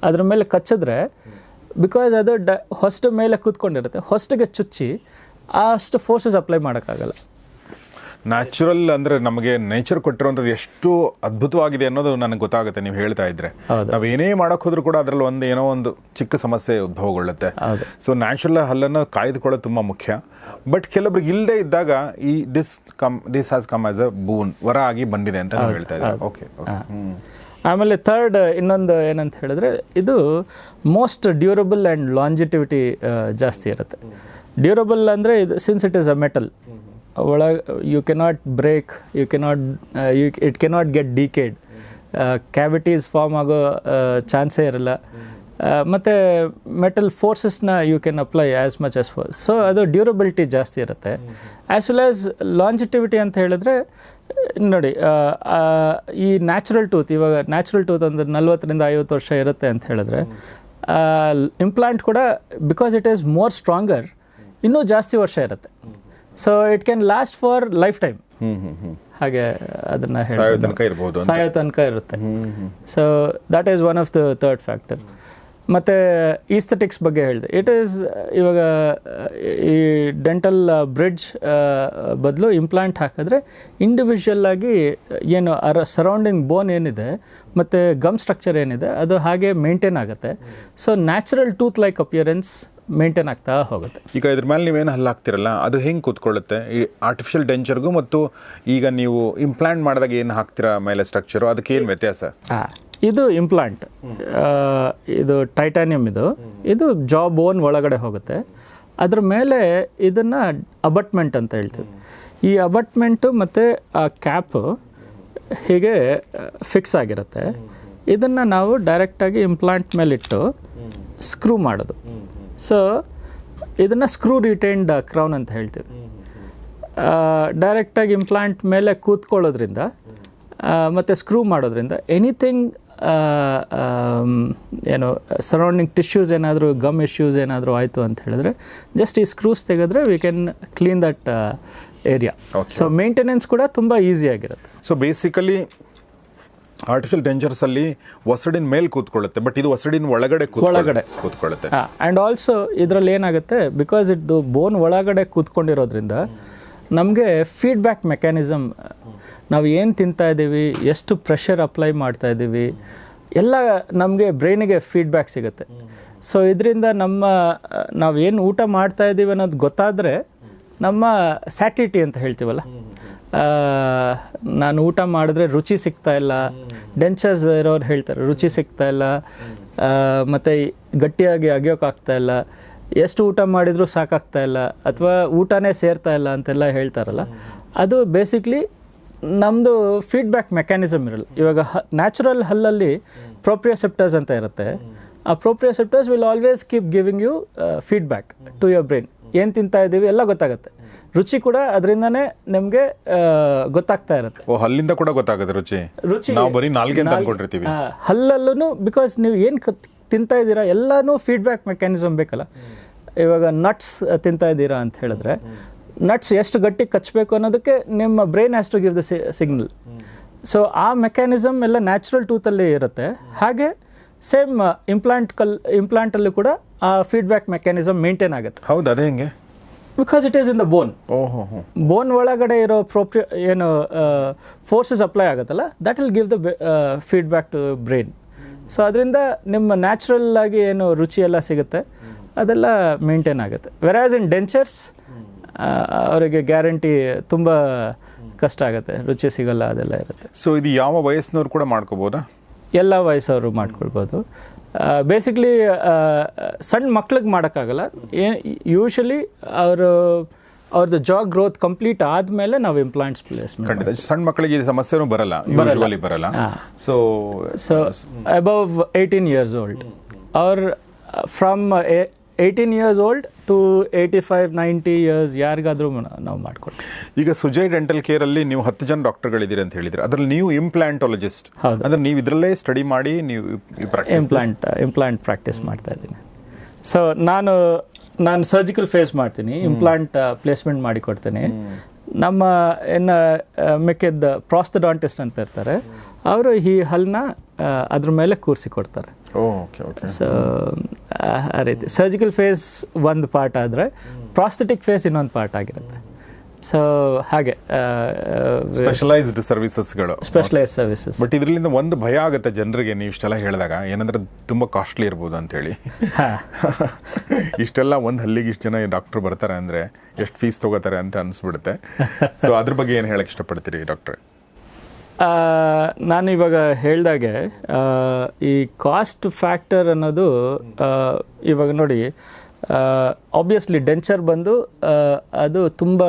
ಅದ್ರ ಮೇಲೆ ಕಚ್ಚಿದ್ರೆ ಬಿಕಾಸ್ ಅದು ಡ ಹೊಸ್ಟು ಮೇಲೆ ಕೂತ್ಕೊಂಡಿರುತ್ತೆ ಹೊಸ್ಟಿಗೆ ಚುಚ್ಚಿ ಅಷ್ಟು ಫೋರ್ಸಸ್ ಅಪ್ಲೈ ಮಾಡೋಕ್ಕಾಗಲ್ಲ. ನ್ಯಾಚುರಲ್ ಅಂದ್ರೆ ನಮಗೆ ನೇಚರ್ ಕೊಟ್ಟಿರುವಂಥದ್ದು ಎಷ್ಟು ಅದ್ಭುತವಾಗಿದೆ ಅನ್ನೋದು ನನಗೆ ಗೊತ್ತಾಗುತ್ತೆ ನೀವು ಹೇಳ್ತಾ ಇದ್ರೆ. ನಾವು ಏನೇ ಮಾಡಕ್ ಹೋದ್ರೂ ಕೂಡ ಅದರಲ್ಲಿ ಒಂದು ಏನೋ ಒಂದು ಚಿಕ್ಕ ಸಮಸ್ಯೆ ಉದ್ಭವಗೊಳ್ಳುತ್ತೆ. ಸೊ ನ್ಯಾಚುರಲ್ ಹಲ್ಲನ್ನು ಕಾಯ್ದುಕೊಳ್ಳೋದು ತುಂಬ ಮುಖ್ಯ. ಬಟ್ ಕೆಲವೊಬ್ರಿಗೆ ಇಲ್ಲದೆ ಇದ್ದಾಗ ಈ this come this has come as a boon ವರ ಆಗಿ ಬಂದಿದೆ ಅಂತ ನಾವು ಹೇಳ್ತಾ ಇದ್ದೀವಿ ಓಕೆ ಓಕೆ ಆಮೇಲೆ ಥರ್ಡ್ ಇನ್ನೊಂದು ಏನಂತ ಹೇಳಿದ್ರೆ ಇದು ಮೋಸ್ಟ್ ಡ್ಯೂರಬಲ್ ಆ್ಯಂಡ್ ಲಾಂಜಿಟಿವಿಟಿ ಜಾಸ್ತಿ ಇರುತ್ತೆ. ಡ್ಯೂರಬಲ್ ಅಂದರೆ ಇದು since it is a metal ಒಳಗೆ you cannot break you cannot you it cannot get decayed cavities form ಆಗೋ ಚಾನ್ಸೇ ಇರಲ್ಲ. ಮತ್ತು metal ಫೋರ್ಸಸ್ನ you can apply as much as force so ಅದು ಡ್ಯೂರಬಿಲಿಟಿ ಜಾಸ್ತಿ ಇರುತ್ತೆ. ಆ್ಯಸ್ ವೆಲ್ ಆ್ಯಸ್ ಲಾಂಜಿಟಿವಿಟಿ ಅಂತ ಹೇಳಿದ್ರೆ ನೋಡಿ ಆ, ಆ, ಈ ನ್ಯಾಚುರಲ್ ಟೂತ್ ಇವಾಗ ನ್ಯಾಚುರಲ್ ಟೂತ್ ಅಂದ್ರೆ ನಲ್ವತ್ತರಿಂದ ಐವತ್ತು ವರ್ಷ ಇರುತ್ತೆ ಅಂತ ಹೇಳಿದ್ರೆ ಇಂಪ್ಲಾಂಟ್ ಕೂಡ because it is more stronger ಇನ್ನೂ ಜಾಸ್ತಿ ವರ್ಷ ಇರುತ್ತೆ. So it can last for lifetime ಹಾಗೆ ಅದನ್ನ ಸಾಯೋ ತನಕ ಇರ್ಬೋದು ಸಾಯೋ ತನಕ ಇರುತ್ತೆ. So that is one of the third factor ಮತ್ತು ಈಸ್ಥೆಟಿಕ್ಸ್ ಬಗ್ಗೆ ಹೇಳಿದೆ. ಇಟ್ ಈಸ್ ಇವಾಗ ಈ ಡೆಂಟಲ್ ಬ್ರಿಡ್ಜ್ ಬದಲು ಇಂಪ್ಲಾಂಟ್ ಹಾಕಿದ್ರೆ ಇಂಡಿವಿಜುವಲ್ ಆಗಿ ಏನು ಅರ ಸರೌಂಡಿಂಗ್ ಬೋನ್ ಏನಿದೆ ಮತ್ತು ಗಮ್ ಸ್ಟ್ರಕ್ಚರ್ ಏನಿದೆ ಅದು ಹಾಗೆ ಮೇಂಟೈನ್ ಆಗುತ್ತೆ. So natural tooth like appearance maintain ಆಗ್ತಾ ಹೋಗುತ್ತೆ. ಈಗ ಇದ್ರ ಮೇಲೆ ನೀವೇನು ಹಲ್ಲು ಹಾಕ್ತಿರಲ್ಲ ಅದು ಹೆಂಗೆ ಕೂತ್ಕೊಳ್ಳುತ್ತೆ ಈ ಆರ್ಟಿಫಿಷಿಯಲ್ ಡೆಂಚರ್ಗೂ ಮತ್ತು ಈಗ ನೀವು ಇಂಪ್ಲಾಂಟ್ ಮಾಡಿದಾಗ ಏನು ಹಾಕ್ತೀರಾ ಮೇಲೆ ಸ್ಟ್ರಕ್ಚರು ಅದಕ್ಕೆ ಏನು ವ್ಯತ್ಯಾಸ? ಇದು ಇಂಪ್ಲಾಂಟ್ ಇದು ಟೈಟಾನಿಯಂ ಇದು. ಇದು ಜಾ ಬೋನ್ ಒಳಗಡೆ ಹೋಗುತ್ತೆ. ಅದ್ರ ಮೇಲೆ ಇದನ್ನು ಅಬಟ್ಮೆಂಟ್ ಅಂತ ಹೇಳ್ತೀವಿ. ಈ ಅಬಟ್ಮೆಂಟು ಮತ್ತು ಆ ಕ್ಯಾಪು ಹೀಗೆ ಫಿಕ್ಸ್ ಆಗಿರುತ್ತೆ. ಇದನ್ನು ನಾವು ಡೈರೆಕ್ಟಾಗಿ ಇಂಪ್ಲಾಂಟ್ ಮೇಲಿಟ್ಟು ಸ್ಕ್ರೂ ಮಾಡೋದು. ಸೊ ಇದನ್ನು ಸ್ಕ್ರೂ ರಿಟೈನ್ಡ್ ಕ್ರೌನ್ ಅಂತ ಹೇಳ್ತೀವಿ. ಡೈರೆಕ್ಟಾಗಿ ಇಂಪ್ಲಾಂಟ್ ಮೇಲೆ ಕೂತ್ಕೊಳ್ಳೋದ್ರಿಂದ ಮತ್ತು ಸ್ಕ್ರೂ ಮಾಡೋದ್ರಿಂದ ಎನಿಥಿಂಗ್ ಏನು ಸರೌಂಡಿಂಗ್ ಟಿಶ್ಯೂಸ್ ಏನಾದರೂ ಗಮ್ ಇಶ್ಯೂಸ್ ಏನಾದರೂ ಆಯಿತು ಅಂತ ಹೇಳಿದ್ರೆ ಜಸ್ಟ್ ಈ ಸ್ಕ್ರೂಸ್ ತೆಗೆದ್ರೆ we can clean that area. So maintenance ಕೂಡ ತುಂಬ ಈಸಿಯಾಗಿರುತ್ತೆ ಸೊ ಬೇಸಿಕಲಿ ಆರ್ಟಿಫಿಷಿಯಲ್ ಡೇಂಜರ್ಸ್ ಅಲ್ಲಿ ಒಸಡಿನ ಮೇಲೆ ಕೂತ್ಕೊಳ್ಳುತ್ತೆ ಬಟ್ ಇದು ಒಸಡಿನ ಒಳಗಡೆ ಒಳಗಡೆ. ಕೂತ್ಕೊಳ್ಳುತ್ತೆ. ಆ್ಯಂಡ್ ಆಲ್ಸೋ ಇದರಲ್ಲಿ ಏನಾಗುತ್ತೆ ಬಿಕಾಸ್ ಇದು ಬೋನ್ ಒಳಗಡೆ ಕೂತ್ಕೊಂಡಿರೋದ್ರಿಂದ ನಮಗೆ ಫೀಡ್ಬ್ಯಾಕ್ ಮೆಕ್ಯಾನಿಸಮ್ ನಾವು ಏನು ತಿಂತಾ ಇದ್ದೀವಿ ಎಷ್ಟು ಪ್ರೆಷರ್ ಅಪ್ಲೈ ಮಾಡ್ತಾ ಇದ್ದೀವಿ ಎಲ್ಲ ನಮಗೆ ಬ್ರೈನಿಗೆ ಫೀಡ್ಬ್ಯಾಕ್ ಸಿಗುತ್ತೆ. ಸೊ ಇದರಿಂದ ನಮ್ಮ ನಾವು ಏನು ಊಟ ಮಾಡ್ತಾ ಇದ್ದೀವಿ ಅನ್ನೋದು ಗೊತ್ತಾದರೆ ನಮ್ಮ ಸ್ಯಾಟಿಟಿ ಅಂತ ಹೇಳ್ತೀವಲ್ಲ. ನಾನು ಊಟ ಮಾಡಿದ್ರೆ ರುಚಿ ಸಿಗ್ತಾ ಇಲ್ಲ. ಡೆಂಚರ್ಸ್ ಇರೋರು ಹೇಳ್ತಾರೆ, ರುಚಿ ಸಿಗ್ತಾ ಇಲ್ಲ. ಮತ್ತು ಗಟ್ಟಿಯಾಗಿ ಅಗಿಯೋಕ್ಕಾಗ್ತಾ ಇಲ್ಲ. ಎಷ್ಟು ಊಟ ಮಾಡಿದರೂ ಸಾಕಾಗ್ತಾ ಇಲ್ಲ. ಅಥವಾ ಊಟನೇ ಸೇರ್ತಾ ಇಲ್ಲ ಅಂತೆಲ್ಲ ಹೇಳ್ತಾರಲ್ಲ. ಅದು ಬೇಸಿಕ್ಲಿ ನಮ್ಮದು ಫೀಡ್ಬ್ಯಾಕ್ ಮೆಕ್ಯಾನಿಸಮ್ ಇರಲ್ಲ. ಇವಾಗ ಹ ನ್ಯಾಚುರಲ್ ಹಲ್ಲಲ್ಲಿ ಪ್ರೊಪ್ರಿಯೋಸೆಪ್ಟರ್ಸ್ ಅಂತ ಇರುತ್ತೆ. ಆ proprioceptors will always keep giving you feedback to your brain ಏನು ತಿಂತಾ ಇದ್ದೀವಿ ಎಲ್ಲ ಗೊತ್ತಾಗುತ್ತೆ. ರುಚಿ ಕೂಡ ಅದರಿಂದನೇ ನಿಮಗೆ ಗೊತ್ತಾಗ್ತಾ ಇರುತ್ತೆ. ಓ ಹಲ್ಲಿಂದ ಕೂಡ ಗೊತ್ತಾಗುತ್ತೆ ರುಚಿ. ರುಚಿ ನಾವು ಬರೀ ನಾಲ್ಗೆ ಅಂತ ಅನ್ಕೊಂಡಿರ್ತೀವಿ. ಹಲ್ಲಲ್ಲೂ ಬಿಕಾಸ್ ನೀವು ಏನು ತಿಂತಾ ಇದ್ದೀರಾ ಎಲ್ಲನೂ ಫೀಡ್ಬ್ಯಾಕ್ ಮೆಕ್ಯಾನಿಸಮ್ ಬೇಕಲ್ಲ. ಇವಾಗ ನಟ್ಸ್ ತಿಂತಾ ಇದ್ದೀರಾ ಅಂತ ಹೇಳಿದ್ರೆ ನಟ್ಸ್ ಎಷ್ಟು ಗಟ್ಟಿ ಕಚ್ಚಬೇಕು ಅನ್ನೋದಕ್ಕೆ ನಿಮ್ಮ brain has to give the signal so ಆ ಮೆಕ್ಯಾನಿಸಮ್ ಎಲ್ಲ ನ್ಯಾಚುರಲ್ ಟೂತಲ್ಲಿ ಇರುತ್ತೆ. ಹಾಗೆ ಸೇಮ್ ಇಂಪ್ಲಾಂಟ್ ಕಲ್ ಇಂಪ್ಲಾಂಟಲ್ಲಿ ಕೂಡ ಆ ಫೀಡ್ಬ್ಯಾಕ್ ಮೆಕ್ಯಾನಿಸಮ್ ಮೇಂಟೈನ್ ಆಗುತ್ತೆ. ಹೌದು ಅದೇ ಹೆಂಗೆ. Because it is in the bone bone ಒಳಗಡೆ ಇರೋ ಪ್ರೋಪ್ರಿ ಏನು ಫೋರ್ಸಸ್ ಅಪ್ಲೈ ಆಗುತ್ತಲ್ಲ? That will give the feedback to brain so ಅದರಿಂದ ನಿಮ್ಮ ನ್ಯಾಚುರಲ್ ಆಗಿ ಏನು ರುಚಿ ಎಲ್ಲ ಸಿಗುತ್ತೆ. ಅದೆಲ್ಲ ಮೇಂಟೈನ್ ಆಗುತ್ತೆ. ವೆರಾಸ್ ಇನ್ ಡೆಂಚರ್ಸ್ ಅವರಿಗೆ ಗ್ಯಾರಂಟಿ ತುಂಬ ಕಷ್ಟ ಆಗುತ್ತೆ. ರುಚಿ ಸಿಗಲ್ಲ ಅದೆಲ್ಲ ಇರುತ್ತೆ. ಸೊ ಇದು ಯಾವ ವಯಸ್ಸಿನವ್ರು ಕೂಡ ಮಾಡ್ಕೋಬೋದಾ? ಎಲ್ಲ ವಯಸ್ಸವರು ಮಾಡ್ಕೊಳ್ಬೋದು. ಬೇಸಿಕ್ಲಿ ಸಣ್ಣ ಮಕ್ಳಿಗೆ ಮಾಡೋಕ್ಕಾಗಲ್ಲ. ಯೂಶಲಿ ಅವರು ಅವ್ರದ್ದು ಜಾ ಗ್ರೋತ್ ಕಂಪ್ಲೀಟ್ ಆದಮೇಲೆ ನಾವು ಇಂಪ್ಲಾಂಟ್ಸ್ ಪ್ಲೇಸ್ ಖಂಡಿತ. ಸಣ್ಣ ಮಕ್ಕಳಿಗೆ ಈ ಸಮಸ್ಯೆನೂ ಬರಲ್ಲ. ಯೂಶುವಲಿ ಬರಲ್ಲ. So so above eighteen years old ಅವ್ರ from eighteen years old to eighty five ninety years ಯಾರಿಗಾದರೂ ನಾವು ಮಾಡ್ಕೊಡ್ತೀವಿ. ಈಗ ಸುಜಯ್ ಡೆಂಟಲ್ ಕೇರಲ್ಲಿ ನೀವು ಹತ್ತು ಜನ ಡಾಕ್ಟರ್ಗಳಿದ್ದೀರಿ ಅಂತ ಹೇಳಿದ್ರೆ ಅದರಲ್ಲಿ ನೀವು ಇಂಪ್ಲಾಂಟಾಲಜಿಸ್ಟ್ ಹೌದು. ಅಂದರೆ ನೀವು ಇದರಲ್ಲೇ ಸ್ಟಡಿ ಮಾಡಿ ನೀವು ಇಂಪ್ಲಾಂಟ್ ಇಂಪ್ಲಾಂಟ್ ಪ್ರಾಕ್ಟೀಸ್ ಮಾಡ್ತಾ ಇದ್ದೀನಿ. ಸೊ ನಾನು ನಾನು ಸರ್ಜಿಕಲ್ ಫೇಸ್ ಮಾಡ್ತೀನಿ ಇಂಪ್ಲಾಂಟ್ ಪ್ಲೇಸ್ಮೆಂಟ್ ಮಾಡಿ ಕೊಡ್ತೀನಿ. ನಮ್ಮ ಏನು ಮಿಕ್ಕಿದ್ದ ಪ್ರಾಸ್ತಡಾಂಟಿಸ್ಟ್ ಅಂತ ಇರ್ತಾರೆ ಅವರು ಈ ಹಲ್ಲನ್ನ ಅದ್ರ ಮೇಲೆ ಕೂರಿಸಿ ಕೊಡ್ತಾರೆ. ಓಕೆ ಓಕೆ ಸೊ ಆ ರೀತಿ. ಸರ್ಜಿಕಲ್ ಫೇಸ್ ಒಂದು ಪಾರ್ಟ್ ಆದರೆ ಪ್ರಾಸ್ಥೆಟಿಕ್ ಫೇಸ್ ಇನ್ನೊಂದು ಪಾರ್ಟ್ ಆಗಿರುತ್ತೆ. ಸೊ ಹಾಗೆ ಸ್ಪೆಷಲೈಸ್ಡ್ ಸರ್ವಿಸಸ್ಗಳು ಸ್ಪೆಷಲೈಸ್ ಸರ್ವಿಸಸ್ ಬಟ್ ಇದರಿಂದ ಒಂದು ಭಯ ಆಗುತ್ತೆ ಜನರಿಗೆ ನೀವು ಇಷ್ಟೆಲ್ಲ ಹೇಳಿದಾಗ. ಏನಂದ್ರೆ ತುಂಬಾ ಕಾಸ್ಟ್ಲಿ ಇರ್ಬೋದು ಅಂತ ಹೇಳಿ ಇಷ್ಟೆಲ್ಲ ಒಂದು ಹಲ್ಲಿಗೆ ಇಷ್ಟು ಜನ ಡಾಕ್ಟರ್ ಬರ್ತಾರೆ ಅಂದ್ರೆ ಎಷ್ಟು ಫೀಸ್ ತಗೋತಾರೆ ಅಂತ ಅನಿಸ್ಬಿಡುತ್ತೆ. ಸೊ ಅದ್ರ ಬಗ್ಗೆ ಏನು ಹೇಳಕ್ಕೆ ಇಷ್ಟಪಡ್ತೀರಿ ಡಾಕ್ಟ್ರೆ ನಾನು ಇವಾಗ ಹೇಳ್ದಾಗೆ ಆ, ಈ ಕಾಸ್ಟ್ ಫ್ಯಾಕ್ಟರ್ ಅನ್ನೋದು ಆ, ಇವಾಗ ನೋಡಿ ಆಬ್ವಿಯಸ್ಲಿ ಡೆಂಚರ್ ಬಂದು ಅದು ತುಂಬ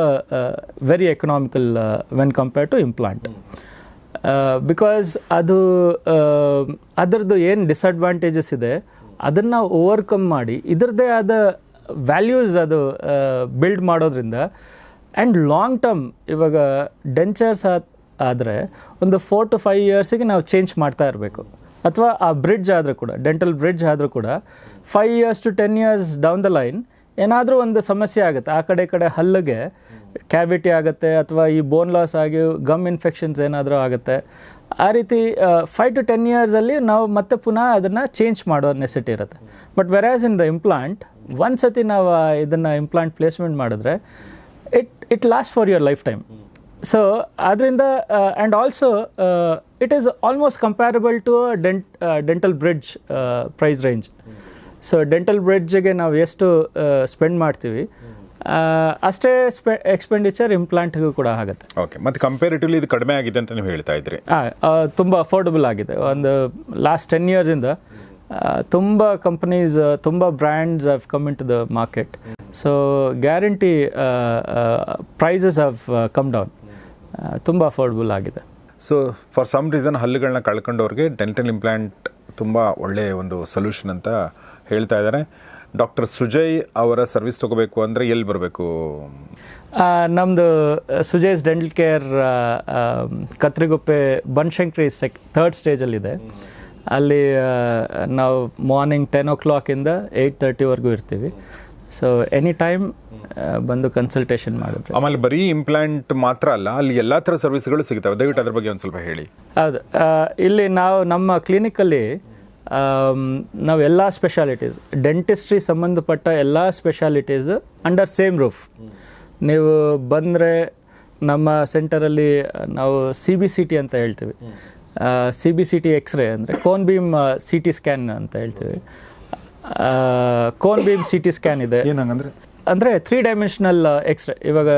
very economical when compare to implant because ಅದು ಆ, ಅದರದ್ದು ಏನು ಡಿಸ್ಅಡ್ವಾಂಟೇಜಸ್ ಇದೆ ಅದನ್ನು ಓವರ್ಕಮ್ ಮಾಡಿ ಇದರದ್ದೇ ಆದ ವ್ಯಾಲ್ಯೂಸ್ ಅದು ಬಿಲ್ಡ್ ಮಾಡೋದ್ರಿಂದ ಆ್ಯಂಡ್ ಲಾಂಗ್ ಟರ್ಮ್ ಇವಾಗ ಡೆಂಚರ್ಸ್ ಆದರೆ ಒಂದು ಫೋರ್ ಟು ಫೈವ್ ಇಯರ್ಸಿಗೆ ನಾವು ಚೇಂಜ್ ಮಾಡ್ತಾ ಇರಬೇಕು. ಅಥವಾ ಆ ಬ್ರಿಡ್ಜ್ ಆದರೂ ಕೂಡ ಡೆಂಟಲ್ ಬ್ರಿಡ್ಜ್ ಆದರೂ ಕೂಡ five years to ten years down the line ಏನಾದರೂ ಒಂದು ಸಮಸ್ಯೆ ಆಗುತ್ತೆ. ಆ ಕಡೆ ಕಡೆ ಹಲ್ಲಿಗೆ ಕ್ಯಾವಿಟಿ ಆಗುತ್ತೆ ಅಥವಾ ಈ ಬೋನ್ ಲಾಸ್ ಆಗಿ ಗಮ್ ಇನ್ಫೆಕ್ಷನ್ಸ್ ಏನಾದರೂ ಆಗುತ್ತೆ. ಆ ರೀತಿ ಫೈವ್ ಟು ಟೆನ್ ಇಯರ್ಸಲ್ಲಿ ನಾವು ಮತ್ತೆ ಪುನಃ ಅದನ್ನು ಚೇಂಜ್ ಮಾಡೋ ನೆಸಿಟಿ ಇರುತ್ತೆ. But whereas in the implant ಒಂದು ಸತಿ ನಾವು ಇದನ್ನು ಇಂಪ್ಲಾಂಟ್ ಪ್ಲೇಸ್ಮೆಂಟ್ ಮಾಡಿದ್ರೆ it it last for your life time so ಅದರಿಂದ and also it is almost comparable to dent dental bridge price range so dental ಬ್ರಿಡ್ಜ್ಗೆ ನಾವು ಎಷ್ಟು ಸ್ಪೆಂಡ್ ಮಾಡ್ತೀವಿ ಆ, ಅಷ್ಟೇ ಸ್ಪೆ ಎಕ್ಸ್ಪೆಂಡಿಚರ್ ಇಂಪ್ಲಾಂಟ್ಗೂ ಕೂಡ ಆಗುತ್ತೆ. ಓಕೆ ಮತ್ತು ಕಂಪೇರಿಟಿವ್ಲಿ ಇದು ಕಡಿಮೆ ಆಗಿದೆ ಅಂತ ನೀವು ಹೇಳ್ತಾ ಇದ್ರಿ. ತುಂಬ ಅಫೋರ್ಡಬಲ್ ಆಗಿದೆ. ಒಂದು ಲಾಸ್ಟ್ ಟೆನ್ ಇಯರ್ಸಿಂದ ತುಂಬ ಕಂಪನೀಸ್ ತುಂಬ brands have come into the market so guarantee prices have come down ತುಂಬ ಅಫೋರ್ಡಬಲ್ ಆಗಿದೆ. ಸೊ ಫಾರ್ ಸಮ್ ರೀಸನ್ ಹಲ್ಲುಗಳನ್ನ ಕಳ್ಕೊಂಡವ್ರಿಗೆ ಡೆಂಟಲ್ ಇಂಪ್ಲಾಂಟ್ ತುಂಬ ಒಳ್ಳೆಯ ಒಂದು ಸೊಲ್ಯೂಷನ್ ಅಂತ ಹೇಳ್ತಾ ಇದ್ದಾರೆ. ಡಾಕ್ಟರ್ ಸುಜಯ್ ಅವರ ಸರ್ವಿಸ್ ತಗೋಬೇಕು ಅಂದರೆ ಎಲ್ಲಿ ಬರಬೇಕು? ನಮ್ಮದು Sujay's dental care Kathriguppe Banashankari sec third ಸ್ಟೇಜಲ್ಲಿದೆ ಅಲ್ಲಿ ನಾವು ಮಾರ್ನಿಂಗ್ ಟೆನ್ ಓ ಕ್ಲಾಕಿಂದ ಏಯ್ಟ್ ತರ್ಟಿವರೆಗೂ ಇರ್ತೀವಿ. ಸೊ ಎನಿ ಟೈಮ್ ಬಂದು ಕನ್ಸಲ್ಟೇಷನ್ ಮಾಡಿದ್ರೆ. ಆಮೇಲೆ ಬರೀ ಇಂಪ್ಲಾಂಟ್ ಮಾತ್ರ ಅಲ್ಲ ಅಲ್ಲಿ ಎಲ್ಲ ಥರ ಸರ್ವಿಸ್ಗಳು ಸಿಗ್ತವೆ. ದಯವಿಟ್ಟು ಅದ್ರ ಬಗ್ಗೆ ಒಂದು ಸ್ವಲ್ಪ ಹೇಳಿ. ಹೌದು. ಇಲ್ಲಿ ನಾವು ನಮ್ಮ ಕ್ಲಿನಿಕಲ್ಲಿ ನಾವು ಎಲ್ಲ ಸ್ಪೆಷಾಲಿಟೀಸ್ ಡೆಂಟಿಸ್ಟ್ರಿ ಸಂಬಂಧಪಟ್ಟ ಎಲ್ಲ ಸ್ಪೆಷಾಲಿಟೀಸ್ ಅಂಡರ್ ಸೇಮ್ ರೂಫ್ ನೀವು ಬಂದರೆ ನಮ್ಮ ಸೆಂಟರಲ್ಲಿ ನಾವು ಸಿ ಬಿ ಸಿ ಟಿ ಅಂತ ಹೇಳ್ತೀವಿ. C B C T X-ray ಅಂದರೆ cone beam C T scan ಅಂತ ಹೇಳ್ತೀವಿ. Cone beam C T scan ಇದೆ. ಏನಂಗಂದ್ರೆ ಅಂದರೆ ತ್ರೀ ಡೈಮೆನ್ಷನಲ್ ಎಕ್ಸ್ರೇ ಇವಾಗ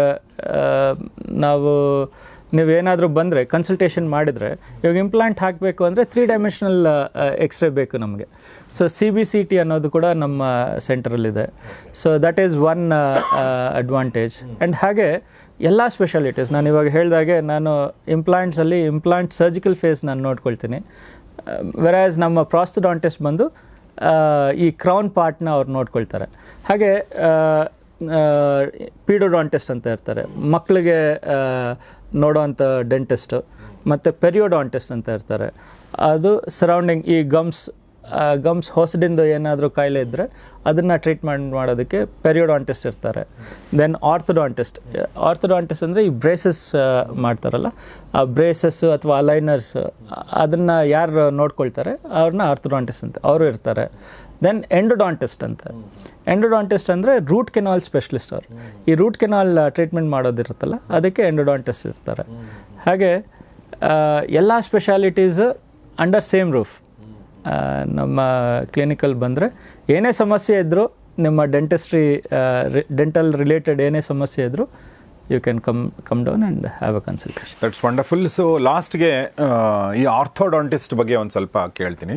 ನಾವು ನೀವು ಏನಾದರೂ ಬಂದರೆ ಕನ್ಸಲ್ಟೇಷನ್ ಮಾಡಿದರೆ ಇವಾಗ ಇಂಪ್ಲಾಂಟ್ ಹಾಕಬೇಕು ಅಂದರೆ ತ್ರೀ ಡೈಮೆನ್ಷನಲ್ ಎಕ್ಸ್ರೇ ಬೇಕು ನಮಗೆ. So C B C T ಅನ್ನೋದು ಕೂಡ ನಮ್ಮ ಸೆಂಟ್ರಲ್ಲಿದೆ so that is one advantage and ಹಾಗೆ ಎಲ್ಲ ಸ್ಪೆಷಾಲಿಟೀಸ್ ನಾನು ಇವಾಗ ಹೇಳಿದಾಗೆ ನಾನು ಇಂಪ್ಲಾಂಟ್ಸಲ್ಲಿ ಇಂಪ್ಲಾಂಟ್ ಸರ್ಜಿಕಲ್ ಫೇಸ್ ನಾನು ನೋಡ್ಕೊಳ್ತೀನಿ. ವೆರಾಸ್ ನಮ್ಮ ಪ್ರಾಸ್ತಡಾಂಟಿಸ್ಟ್ ಬಂದು ಈ ಕ್ರೌನ್ ಪಾರ್ಟ್ನ ಅವ್ರು ನೋಡ್ಕೊಳ್ತಾರೆ. ಹಾಗೆ ಪೀಡೋಡಾಂಟಿಸ್ಟ್ ಅಂತ ಇರ್ತಾರೆ. ಮಕ್ಕಳಿಗೆ ನೋಡೋವಂಥ ಡೆಂಟಿಸ್ಟು, ಮತ್ತು ಪೆರಿಯೋಡಾಂಟಿಸ್ಟ್ ಅಂತ ಇರ್ತಾರೆ. ಅದು ಸರೌಂಡಿಂಗ್ ಈ ಗಮ್ಸ್ ಗಮ್ಸ್ ಹೊಸದಿಂದ ಏನಾದರೂ ಕಾಯಿಲೆ ಇದ್ದರೆ ಅದನ್ನು ಟ್ರೀಟ್ಮೆಂಟ್ ಮಾಡೋದಕ್ಕೆ ಪೆರಿಯೋಡಾಂಟಿಸ್ಟ್ ಇರ್ತಾರೆ. ದೆನ್ ಆರ್ಥೋಡಾಂಟಿಸ್ಟ್ ಆರ್ಥೋಡಾಂಟಿಸ್ಟ್ ಅಂದರೆ ಈ ಬ್ರೇಸಸ್ ಮಾಡ್ತಾರಲ್ಲ, ಆ ಬ್ರೇಸಸ್ಸು ಅಥವಾ ಅಲೈನರ್ಸ್ ಅದನ್ನು ಯಾರು ನೋಡ್ಕೊಳ್ತಾರೆ, ಅವ್ರನ್ನ ಆರ್ಥೋಡಾಂಟಿಸ್ಟ್ ಅಂತ, ಅವರು ಇರ್ತಾರೆ. ದೆನ್ ಎಂಡೋಡಾಂಟಿಸ್ಟ್ ಅಂತ. ಎಂಡೋಡಾಂಟಿಸ್ಟ್ ಅಂದರೆ ರೂಟ್ ಕೆನಾಲ್ ಸ್ಪೆಷಲಿಸ್ಟ್ ಅವರು. ಈ ರೂಟ್ ಕೆನಾಲ್ ಟ್ರೀಟ್ಮೆಂಟ್ ಮಾಡೋದಿರುತ್ತಲ್ಲ, ಅದಕ್ಕೆ ಎಂಡೋಡಾಂಟಿಸ್ಟ್ ಇರ್ತಾರೆ. ಹಾಗೆ ಎಲ್ಲ ಸ್ಪೆಷಾಲಿಟೀಸ್ ಅಂಡರ್ ಸೇಮ್ ರೂಫ್ ನಮ್ಮ ಕ್ಲಿನಿಕಲ್ ಬಂದರೆ ಏನೇ ಸಮಸ್ಯೆ ಇದ್ದರೂ ನಿಮ್ಮ ಡೆಂಟಿಸ್ಟ್ರಿ ಡೆಂಟಲ್ ರಿಲೇಟೆಡ್ ಏನೇ ಸಮಸ್ಯೆ ಇದ್ದರೂ you can come come down and have a consultation that's wonderful so ಲಾಸ್ಟ್ಗೆ ಈ ಆರ್ಥೋಡಾಂಟಿಸ್ಟ್ ಬಗ್ಗೆ ಒಂದು ಸ್ವಲ್ಪ ಕೇಳ್ತೀನಿ.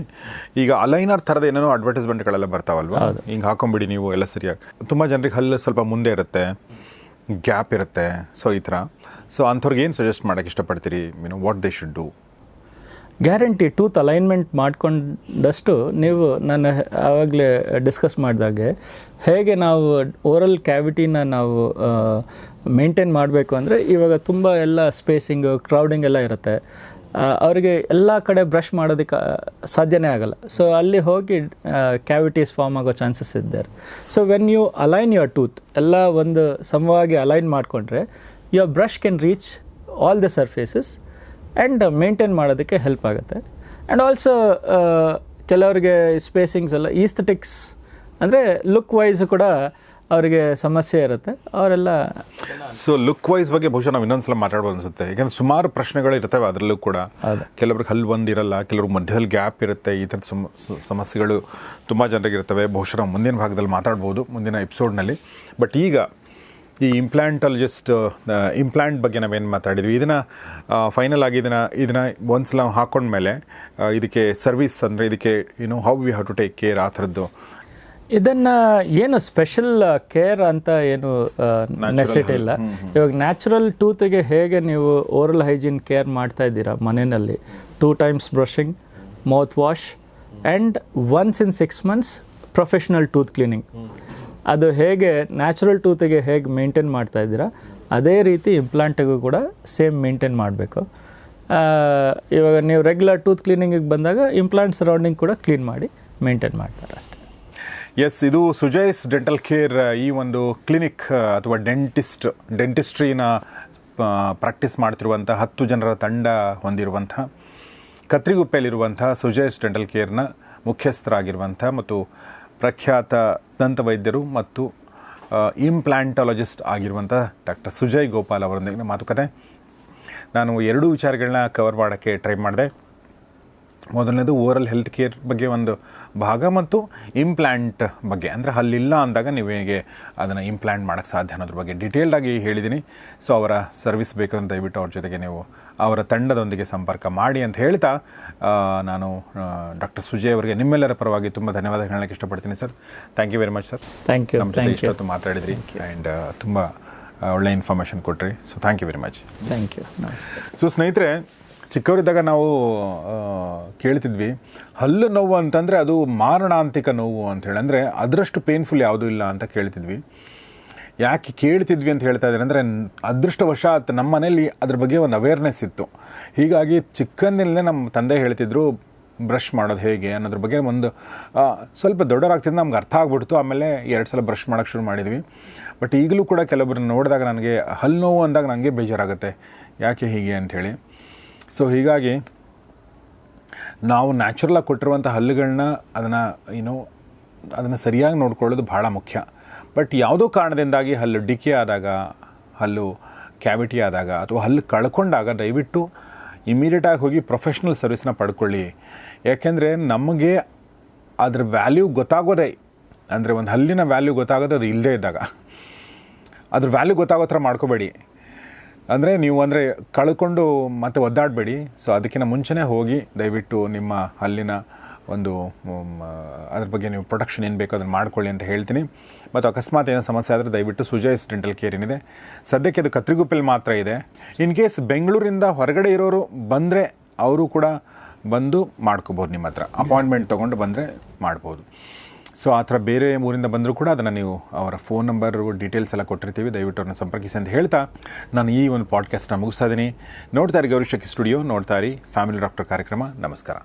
ಈಗ ಅಲೈನರ್ ಥರದ ಏನೇನೋ ಅಡ್ವರ್ಟೈಸ್ಮೆಂಟ್ಗಳೆಲ್ಲ ಬರ್ತಾವಲ್ವಾ? ಹಿಂಗೆ ಹಾಕೊಂಬಿಡಿ ನೀವು ಎಲ್ಲ ಸರಿಯಾಗಿ. ತುಂಬ ಜನರಿಗೆ ಹಲ್ಲು ಸ್ವಲ್ಪ ಮುಂದೆ ಇರುತ್ತೆ ಗ್ಯಾಪ್ ಇರುತ್ತೆ ಸೊ ಈ ಥರ. ಸೊ ಅಂಥವ್ರಿಗೆ ಏನು ಸಜೆಸ್ಟ್ ಮಾಡೋಕ್ಕೆ ಇಷ್ಟಪಡ್ತೀರಿ? Mean what they should do guarantee tooth alignment ಮಾಡಿಕೊಂಡಷ್ಟು ನೀವು ನಾನು ಆವಾಗಲೇ ಡಿಸ್ಕಸ್ ಮಾಡಿದಾಗೆ ಹೇಗೆ ನಾವು ಓರಲ್ ಕ್ಯಾವಿಟಿನ ನಾವು ಮೇಂಟೈನ್ ಮಾಡಬೇಕು ಅಂದರೆ ಇವಾಗ ತುಂಬ ಎಲ್ಲ ಸ್ಪೇಸಿಂಗು, ಕ್ರೌಡಿಂಗ್ ಎಲ್ಲ ಇರುತ್ತೆ. ಅವರಿಗೆ ಎಲ್ಲ ಕಡೆ ಬ್ರಷ್ ಮಾಡೋದಕ್ಕೆ ಸಾಧ್ಯನೇ ಆಗಲ್ಲ. ಸೊ ಅಲ್ಲಿ ಹೋಗಿ ಕ್ಯಾವಿಟೀಸ್ ಫಾರ್ಮ್ ಆಗೋ ಚಾನ್ಸಸ್ ಇದ್ದಾರೆ so when you align your tooth ಎಲ್ಲ ಒಂದು ಸಮವಾಗಿ ಅಲೈನ್ ಮಾಡಿಕೊಂಡ್ರೆ your brush can reach all the surfaces and maintain ಮಾಡೋದಕ್ಕೆ ಹೆಲ್ಪ್ ಆಗುತ್ತೆ. ಆ್ಯಂಡ್ ಆಲ್ಸೋ ಕೆಲವರಿಗೆ ಸ್ಪೇಸಿಂಗ್ಸ್ ಎಲ್ಲ ಈಸ್ಥೆಟಿಕ್ಸ್ ಅಂದರೆ ಲುಕ್ ವೈಸ್ ಕೂಡ ಅವರಿಗೆ ಸಮಸ್ಯೆ ಇರುತ್ತೆ. ಅವರೆಲ್ಲ ಸೊ ಲುಕ್ ವೈಸ್ ಬಗ್ಗೆ ಬಹುಶಃ ನಾವು ಇನ್ನೊಂದ್ಸಲ ಮಾತಾಡ್ಬೋದು ಅನಿಸುತ್ತೆ. ಯಾಕಂದ್ರೆ ಸುಮಾರು ಪ್ರಶ್ನೆಗಳು ಇರ್ತವೆ ಅದರಲ್ಲೂ ಕೂಡ. ಕೆಲವ್ರಿಗೆ ಹಲ್ಲು ಬಂದಿರಲ್ಲ ಕೆಲವ್ರಿಗೆ ಮಧ್ಯದಲ್ಲಿ ಗ್ಯಾಪ್ ಇರುತ್ತೆ ಈ ಥರದ ಸಮಸ್ಯೆಗಳು ತುಂಬ ಜನರಿಗೆ ಇರ್ತವೆ ಬಹುಶಃ ನಾವು ಮುಂದಿನ ಭಾಗದಲ್ಲಿ ಮಾತಾಡ್ಬೋದು ಮುಂದಿನ ಎಪಿಸೋಡ್ನಲ್ಲಿ ಬಟ್ ಈಗ ಈ ಇಂಪ್ಲಾಂಟಾಲಜಿಸ್ಟ್ ಇಂಪ್ಲಾಂಟ್ ಬಗ್ಗೆ ನಾವೇನು ಮಾತಾಡಿದ್ವಿ. ಇದನ್ನು ಫೈನಲ್ ಆಗಿ ಇದನ್ನು ಇದನ್ನು ಒಂದ್ಸಲ ನಾವು ಹಾಕೊಂಡ್ಮೇಲೆ ಇದಕ್ಕೆ ಸರ್ವಿಸ್ ಅಂದರೆ ಇದಕ್ಕೆ you know how we have to take care ಆ ಥರದ್ದು. ಇದನ್ನು ಏನು ಸ್ಪೆಷಲ್ ಕೇರ್ ಅಂತ ಏನು ನೆಸಿಟಿ ಇಲ್ಲ. ಇವಾಗ ನ್ಯಾಚುರಲ್ ಟೂತಿಗೆ ಹೇಗೆ ನೀವು ಓರಲ್ ಹೈಜೀನ್ ಕೇರ್ ಮಾಡ್ತಾ ಇದ್ದೀರಾ ಮನೆಯಲ್ಲಿ? Two times brushing mouthwash and once in six months professional tooth cleaning ಅದು ಹೇಗೆ ನ್ಯಾಚುರಲ್ ಟೂತಿಗೆ ಹೇಗೆ ಮೇಂಟೈನ್ ಮಾಡ್ತಾ ಇದ್ದೀರಾ, ಅದೇ ರೀತಿ ಇಂಪ್ಲಾಂಟಿಗೂ ಕೂಡ ಸೇಮ್ ಮೇಂಟೈನ್ ಮಾಡಬೇಕು. ಇವಾಗ ನೀವು ರೆಗ್ಯುಲರ್ ಟೂತ್ ಕ್ಲೀನಿಂಗಿಗೆ ಬಂದಾಗ ಇಂಪ್ಲಾಂಟ್ ಸರೌಂಡಿಂಗ್ ಕೂಡ ಕ್ಲೀನ್ ಮಾಡಿ ಮೇಂಟೈನ್ ಮಾಡ್ತಾರೆ ಅಷ್ಟೇ. ಎಸ್ ಇದು ಸುಜಯ್ಸ್ ಡೆಂಟಲ್ ಕೇರ್ ಈ ಒಂದು ಕ್ಲಿನಿಕ್ ಅಥವಾ ಡೆಂಟಿಸ್ಟ್ ಡೆಂಟಿಸ್ಟ್ರಿನ ಪ್ರಾಕ್ಟೀಸ್ ಮಾಡ್ತಿರುವಂಥ ಹತ್ತು ಜನರ ತಂಡ ಹೊಂದಿರುವಂಥ ಕತ್ರಿಗುಪ್ಪೆಯಲ್ಲಿರುವಂಥ ಸುಜಯ್ಸ್ ಡೆಂಟಲ್ ಕೇರ್ನ ಮುಖ್ಯಸ್ಥರಾಗಿರುವಂಥ ಮತ್ತು ಪ್ರಖ್ಯಾತ ದಂತವೈದ್ಯರು ಮತ್ತು ಇಂಪ್ಲಾಂಟಾಲಜಿಸ್ಟ್ ಆಗಿರುವಂಥ ಡಾಕ್ಟರ್ ಸುಜಯ್ ಗೋಪಾಲ್ ಅವರೊಂದಿಗೆ ಮಾತುಕತೆ. ನಾನು ಎರಡೂ ವಿಚಾರಗಳನ್ನ ಕವರ್ ಮಾಡೋಕ್ಕೆ ಟ್ರೈ ಮಾಡಿದೆ. ಮೊದಲನೇದು ಓವರಲ್ ಹೆಲ್ತ್ ಕೇರ್ ಬಗ್ಗೆ ಒಂದು ಭಾಗ ಮತ್ತು ಇಂಪ್ಲಾಂಟ್ ಬಗ್ಗೆ. ಅಂದರೆ ಅಲ್ಲಿಲ್ಲ ಅಂದಾಗ ನೀವು ಹೇಗೆ ಅದನ್ನು ಇಂಪ್ಲಾಂಟ್ ಮಾಡೋಕ್ಕೆ ಸಾಧ್ಯ ಅನ್ನೋದ್ರ ಬಗ್ಗೆ ಡೀಟೇಲ್ಡಾಗಿ ಹೇಳಿದ್ದೀನಿ ಸೊ ಅವರ ಸರ್ವಿಸ್ ಬೇಕು ಅಂತ ದಯವಿಟ್ಟು ಅವ್ರ ಜೊತೆಗೆ ನೀವು ಅವರ ತಂಡದೊಂದಿಗೆ ಸಂಪರ್ಕ ಮಾಡಿ ಅಂತ ಹೇಳ್ತಾ ನಾನು ಡಾಕ್ಟರ್ ಸುಜಯ್ ಅವರಿಗೆ ನಿಮ್ಮೆಲ್ಲರ ಪರವಾಗಿ ತುಂಬ ಧನ್ಯವಾದ ಹೇಳೋಕ್ಕೆ ಇಷ್ಟಪಡ್ತೀನಿ sir. Thank you very much sir thank you ನಮ್ಮ ಜೊತೆ ಇಷ್ಟೊತ್ತು ಮಾತಾಡಿದ್ರಿ. ಆ್ಯಂಡ್ ತುಂಬ ಒಳ್ಳೆ ಇನ್ಫಾರ್ಮೇಷನ್ ಕೊಟ್ರಿ. So thank you very much thank you so ಸ್ನೇಹಿತರೆ ಚಿಕ್ಕವರಿದ್ದಾಗ ನಾವು ಕೇಳ್ತಿದ್ವಿ, ಹಲ್ಲು ನೋವು ಅಂತಂದರೆ ಅದು ಮಾರಣಾಂತಿಕ ನೋವು ಅಂತ ಅಂದರೆ ಅದರಷ್ಟು ಪೇನ್ಫುಲ್ ಯಾವುದೂ ಇಲ್ಲ ಅಂತ ಕೇಳ್ತಿದ್ವಿ. ಯಾಕೆ ಕೇಳ್ತಿದ್ವಿ ಅಂತ ಹೇಳ್ತಾ ಇದ್ದಾರೆ ಅಂದರೆ, ಅದೃಷ್ಟವಶಾತ್ ನಮ್ಮ ಮನೇಲಿ ಅದ್ರ ಬಗ್ಗೆ ಒಂದು ಅವೇರ್ನೆಸ್ ಇತ್ತು. ಹೀಗಾಗಿ ಚಿಕ್ಕಂದಿನಲ್ಲೇ ನಮ್ಮ ತಂದೆ ಹೇಳ್ತಿದ್ರು, ಬ್ರಷ್ ಮಾಡೋದು ಹೇಗೆ? ಅನ್ನೋದ್ರ ಬಗ್ಗೆ ಒಂದು ಸ್ವಲ್ಪ ದೊಡ್ಡವರಾಗ್ತಿದ್ದು ನಮ್ಗೆ ಅರ್ಥ ಆಗ್ಬಿಡ್ತು. ಆಮೇಲೆ ಎರಡು ಸಲ ಬ್ರಷ್ ಮಾಡೋಕ್ಕೆ ಶುರು ಮಾಡಿದ್ವಿ. ಬಟ್ ಈಗಲೂ ಕೂಡ ಕೆಲವೊಬ್ಬರನ್ನ ನೋಡಿದಾಗ ನನಗೆ, ಹಲ್ಲು ನೋವು ಅಂದಾಗ ನನಗೆ ಬೇಜಾರಾಗುತ್ತೆ. ಯಾಕೆ ಹೀಗೆ? ಅಂಥೇಳಿ ಸೊ ಹೀಗಾಗಿ ನಾವು ನ್ಯಾಚುರಲಾಗಿ ಕೊಟ್ಟಿರುವಂಥ ಹಲ್ಲುಗಳನ್ನ ಅದನ್ನು ಏನು ಅದನ್ನು ಸರಿಯಾಗಿ ನೋಡ್ಕೊಳ್ಳೋದು ಭಾಳ ಮುಖ್ಯ. ಬಟ್ ಯಾವುದೋ ಕಾರಣದಿಂದಾಗಿ ಹಲ್ಲು ಡಿಕೆ ಆದಾಗ, ಹಲ್ಲು ಕ್ಯಾವಿಟಿ ಆದಾಗ ಅಥವಾ ಹಲ್ಲು ಕಳ್ಕೊಂಡಾಗ ದಯವಿಟ್ಟು ಇಮಿಡಿಯೇಟಾಗಿ ಹೋಗಿ ಪ್ರೊಫೆಷ್ನಲ್ ಸರ್ವಿಸ್ನ ಪಡ್ಕೊಳ್ಳಿ. ಯಾಕೆಂದರೆ ನಮಗೆ ಅದ್ರ ವ್ಯಾಲ್ಯೂ ಗೊತ್ತಾಗೋದೇ, ಅಂದರೆ ಒಂದು ಹಲ್ಲಿನ ವ್ಯಾಲ್ಯೂ ಗೊತ್ತಾಗೋದು ಅದು ಇಲ್ಲದೇ ಇದ್ದಾಗ. ಅದ್ರ ವ್ಯಾಲ್ಯೂ ಗೊತ್ತಾಗೋ ಥರ ಮಾಡ್ಕೋಬೇಡಿ. ಅಂದರೆ ನೀವು ಅಂದರೆ ಕಳ್ಕೊಂಡು ಮತ್ತೆ ಒದ್ದಾಡಬೇಡಿ. ಸೊ ಅದಕ್ಕಿಂತ ಮುಂಚೆನೇ ಹೋಗಿ ದಯವಿಟ್ಟು ನಿಮ್ಮ ಅಲ್ಲಿನ ಒಂದು ಅದ್ರ ಬಗ್ಗೆ ನೀವು ಪ್ರೊಟೆಕ್ಷನ್ ಏನು ಬೇಕೋ ಅದನ್ನು ಮಾಡ್ಕೊಳ್ಳಿ ಅಂತ ಹೇಳ್ತೀನಿ. ಮತ್ತು ಅಕಸ್ಮಾತ್ ಏನೋ ಸಮಸ್ಯೆ ಆದರೆ ದಯವಿಟ್ಟು ಸುಜಯ್ಸ್ ಡೆಂಟಲ್ ಕೇರ್ ಏನಿದೆ. ಸದ್ಯಕ್ಕೆ ಅದು ಕತ್ರಿಗುಪ್ಪಲ್ಲಿ ಮಾತ್ರ ಇದೆ. ಇನ್ ಕೇಸ್ ಬೆಂಗಳೂರಿಂದ ಹೊರಗಡೆ ಇರೋರು ಬಂದರೆ ಅವರು ಕೂಡ ಬಂದು ಮಾಡ್ಕೋಬೋದು ನಿಮ್ಮ ಹತ್ರ. ಅಪಾಯಿಂಟ್ಮೆಂಟ್ ತೊಗೊಂಡು ಬಂದರೆ ಮಾಡ್ಬೋದು. ಸೊ ಆ ಥರ ಬೇರೆ ಊರಿಂದ ಬಂದರೂ ಕೂಡ ಅದನ್ನು ನೀವು ಅವರ ಫೋನ್ ನಂಬರು, ಡೀಟೇಲ್ಸ್ ಎಲ್ಲ ಕೊಟ್ಟಿರ್ತೀವಿ. ದಯವಿಟ್ಟು ಅವ್ರನ್ನ ಸಂಪರ್ಕಿಸಿ ಅಂತ ಹೇಳ್ತಾ ನಾನು ಈ ಒಂದು ಪಾಡ್ಕಾಸ್ಟ್ನ ಮುಗಿಸ್ತಾ ಇದ್ದೀನಿ. ನೋಡ್ತಾ ಇರಿ ಗೌರಿ ಶಕಿ ಸ್ಟುಡಿಯೋ, ನೋಡ್ತಾ ಇರಿ ಫ್ಯಾಮಿಲಿ ಡಾಕ್ಟರ್ ಕಾರ್ಯಕ್ರಮ. ನಮಸ್ಕಾರ.